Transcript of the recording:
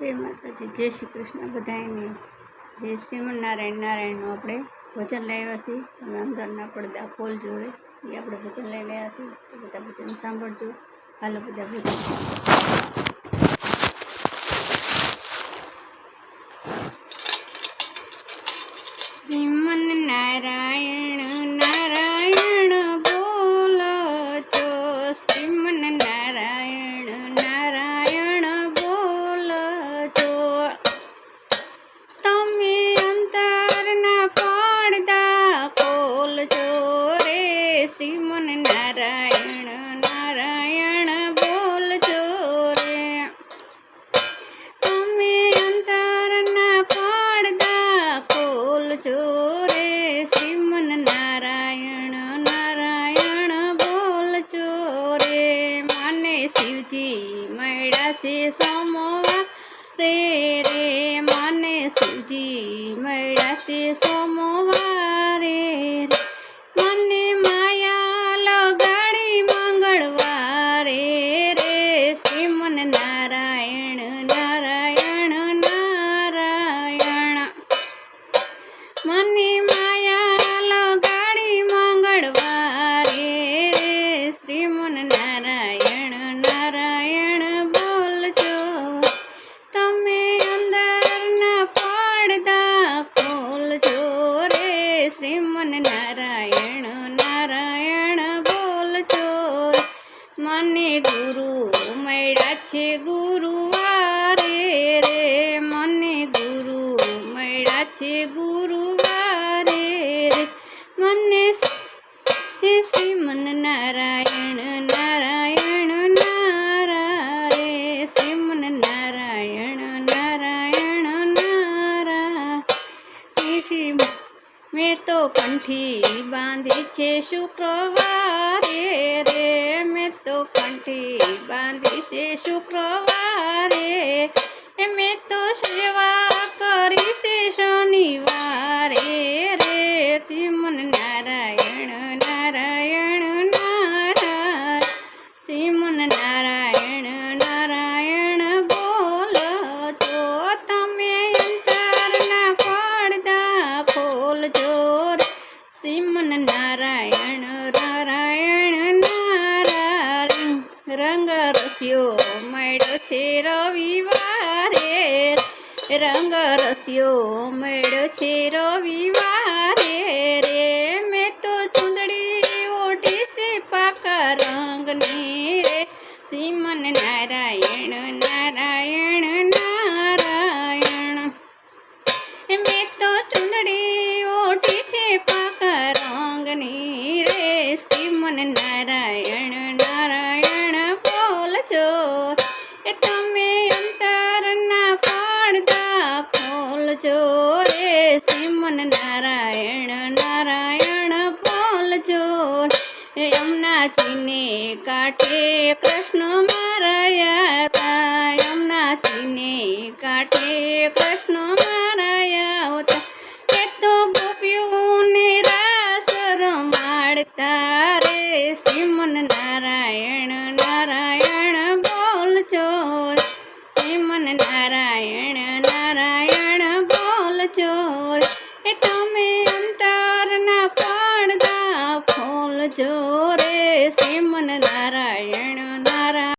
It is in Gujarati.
જય માતાજી, જય શ્રી કૃષ્ણ બધાને જય શ્રીમન નારાયણ, નારાયણનું આપણે ભજન લાવ્યા છીએ. તમે અંદરના પડદા ખોલ જોવે, એ આપણે ભજન લઈ લાવ્યા છીએ. તો બધા ભજન સાંભળજો. હાલો બધા ભજન. શ્રીમન નારાયણ નારાયણ બોલજો રે. તમે અંતરના પડદા ખોલજો રે. શ્રીમન નારાયણ નારાયણ બોલજો રે. મને શિવજી મળ્યા છે સોમવાર રે રે. મને શિવજી મળ્યા છે સોમવારે નારાયણ નારાયણ બોલજો મને ગુરુ મળ્યા છે ગુરુવારે રે. મને ગુરુ મળ્યા છે ગુરુવારે રે. મને કંઠી બાંધી છે શુક્રવારે રે મેં તો કંઠી બાંધી છે શુક્રવારે. શ્રીમન નારાયણ નારાયણ નારાયણ રંગ રસ્યો મળ્યો છે રવિવારે રંગ રસ્યો મળ્યો છે રવિવારે રે મેં તો ચૂંદડી ઓઢી છે પાકા રંગની રે શ્રીમન નારાયણ એ તમે અંતરના પડદા ખોલજો રે શ્રીમન નારાયણ નારાયણ બોલજો યમુનાજીને કાંઠે કૃષ્ણ મારાયા চোখ